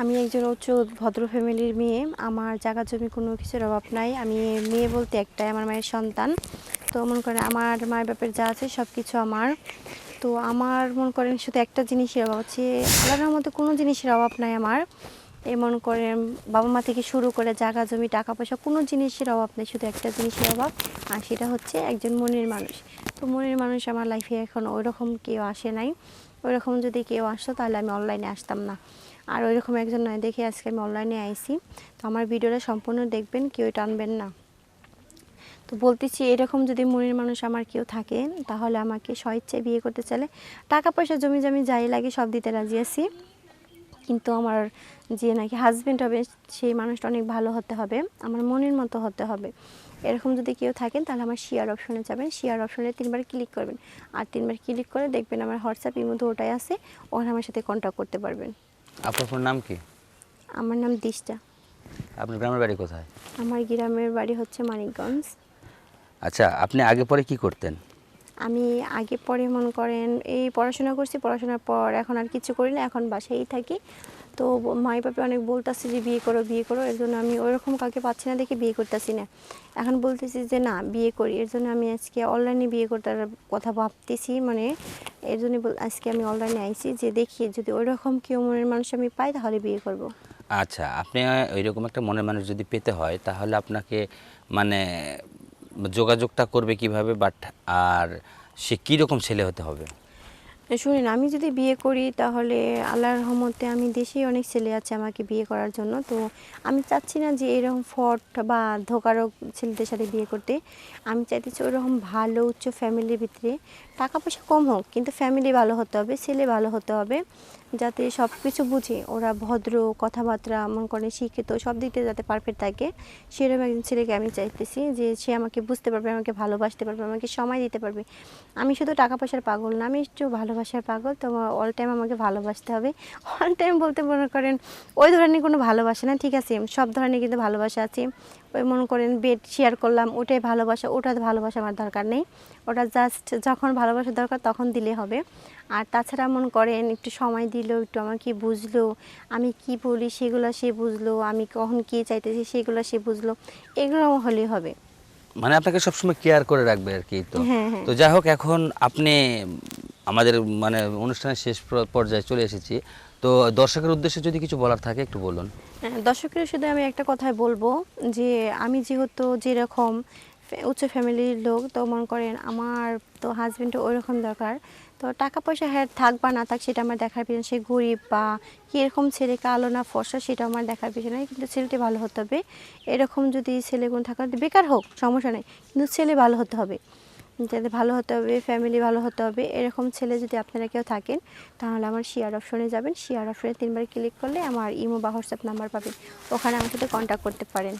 আমি একজন উচ্চ ভদ্র ফ্যামিলির মেয়ে। আমার জায়গা জমি কোনো কিছুর অভাব নাই। আমি মেয়ে বলতে একটাই, আমার মায়ের সন্তান। তো মনে করেন আমার মায়ের বাপের যা আছে সব কিছু আমার। তো আমার মনে করেন শুধু একটা জিনিসের অভাব হচ্ছে আল্লাহর মতো কোনো জিনিসের অভাব নাই আমার। এই মনে করেন বাবা মা থেকে শুরু করে জায়গা জমি, টাকা পয়সা কোনো জিনিসের অভাব নেই, শুধু একটা জিনিসের অভাব। আর সেটা হচ্ছে একজন মনের মানুষ। তো মনের মানুষ আমার লাইফে এখন ওইরকম কেউ আসে নাই। ওইরকম যদি কেউ আসতো তাহলে আমি অনলাইনে আসতাম না। আর ওইরকম একজন নয়, দেখে আজকে আমি অনলাইনে আইছি। তো আমার ভিডিওটা সম্পূর্ণ দেখবেন কেউ টানবেন না। তো বলতেছি, এরকম যদি মনের মানুষ আমার কেউ থাকে, তাহলে আমাকে স্বইচ্ছায় বিয়ে করতে চাইলে টাকা পয়সা, জমি জমি যাই লাগে, সব দিতে রাজি আছি। কিন্তু আমার যে নাকি হাজবেন্ড হবে, সেই মানুষটা অনেক ভালো হতে হবে, আমার মনের মতো হতে হবে। এরকম যদি কেউ থাকেন তাহলে আমার শেয়ার অপশনে যাবেন। শেয়ার অপশনে তিনবার ক্লিক করবেন। আর তিনবার ক্লিক করে দেখবেন আমার হোয়াটসঅ্যাপ ইমো ওটাই আছে ওখানে আমার সাথে কন্ট্যাক্ট করতে পারবেন। আপনার নাম কি? আমার নাম দিশটা আপনার গ্রামের বাড়ি কোথায়? আমার গ্রামের বাড়ি হচ্ছে মানিকগঞ্জ। আচ্ছা আপনি আগে পরে কি করতেন? আমি আগে পরে মনে করেন এই পড়াশোনা করছি পড়াশোনার পর এখন আর কিছু করি না এখন বাসায়ই থাকি। তো মাই বাপে অনেক বলতেছে যে বিয়ে করো বিয়ে করো। এর জন্য আমি ওরকম কাউকে পাচ্ছি না দেখে বিয়ে করতেছি না। এখন বলতেছি যে না বিয়ে করি। এর জন্য আমি আজকে অনলাইনে বিয়ে করতে কথা ভাবতেছি মানে এর জন্য আজকে আমি অনলাইনে আইছি যে দেখি যদি ওই রকম কেউ মনের মানুষ আমি পাই, তাহলে বিয়ে করব। আচ্ছা আপনি ওই রকম একটা মনের মানুষ যদি পেতে হয়, তাহলে আপনাকে মানে যোগাযোগটা করবে কীভাবে বাট, আর সে কীরকম ছেলে হতে হবে শুনুন, আমি যদি বিয়ে করি তাহলে আল্লাহর রহমতে আমি দেশেই অনেক ছেলে আছে আমাকে বিয়ে করার জন্য। তো আমি চাচ্ছি না যে এরকম ফট বা ধোকারক ছেলেদের সাথে বিয়ে করতে। আমি চাইতেছি ওরকম ভালো, উচ্চ ফ্যামিলির ভিতরে টাকা পয়সা কম হোক, কিন্তু ফ্যামিলি ভালো হতে হবে, ছেলে ভালো হতে হবে, যাতে সব কিছু বুঝে। ওরা ভদ্র, কথাবার্তা, মনে করে শিক্ষিত, সব দিক যাতে পারফেক্ট থাকে। সেরকম একজন ছেলেকে আমি চাইতেছি যে সে আমাকে বুঝতে পারবে, আমাকে ভালোবাসতে পারবে, আমাকে সময় দিতে পারবে। আমি শুধু টাকা পয়সার পাগল না, আমি একটু ভালোবাসার পাগল তো অল টাইম আমাকে ভালোবাসতে হবে। অল টাইম বলতে মনে করেন ওই ধরনের কোনো ভালোবাসা না ঠিক আছে? সব ধরনের কিন্তু ভালোবাসা আছে। ওই মনে করেন বেড শেয়ার করলাম ওটাই ভালোবাসা ওটা ভালোবাসা আমার দরকার নেই। ওটা জাস্ট যখন ভালোবাসা দরকার তখন দিলে হবে। আর তাছাড়া মনে করেন একটু সময় দিল একটু আমাকে বুঝলো আমি কি বলি সেগুলো সে বুঝলো আমি কখন কী চাইতেছি সেগুলো সে বুঝলো এগুলো হলেই হবে। মানে আপনাকে সবসময় কেয়ার করে রাখবে আর কি তো। হ্যাঁ, হ্যাঁ। তো যাই হোক এখন আপনি আমাদের মানে অনুষ্ঠানের শেষ পর্যায়ে চলে এসেছি। তো দর্শকের উদ্দেশ্যে যদি কিছু বলার থাকে একটু বলুন। হ্যাঁ, দর্শকের শুধু আমি একটা কথাই বলব যে আমি যেহেতু যেরকম উচ্চ ফ্যামিলির লোক তো মনে করেন আমার তো হাজবেন্ডও ওই রকম দরকার। তো টাকা পয়সা হ্যাঁ থাক বা না থাক সেটা আমার দেখার পিছনে সে গরিব বা কীরকম ছেলে কালো না ফর্সা সেটা আমার দেখার পিছনে কিন্তু ছেলেটি ভালো হতে হবে। এরকম যদি ছেলে গুণ থাকা বেকার হোক সমস্যা নেই কিন্তু ছেলে ভালো হতে হবে। যাতে ভালো হতে হবে ফ্যামিলি ভালো হতে হবে, এরকম ছেলে যদি আপনারা কেউ থাকেন, তাহলে আমার শেয়ার অপশনে যাবেন। শেয়ার অপশনে তিনবার ক্লিক করলে আমার ইমো বা হোয়াটসঅ্যাপ নাম্বার পাবেন। ওখানে আমার সাথে কন্ট্যাক্ট করতে পারেন।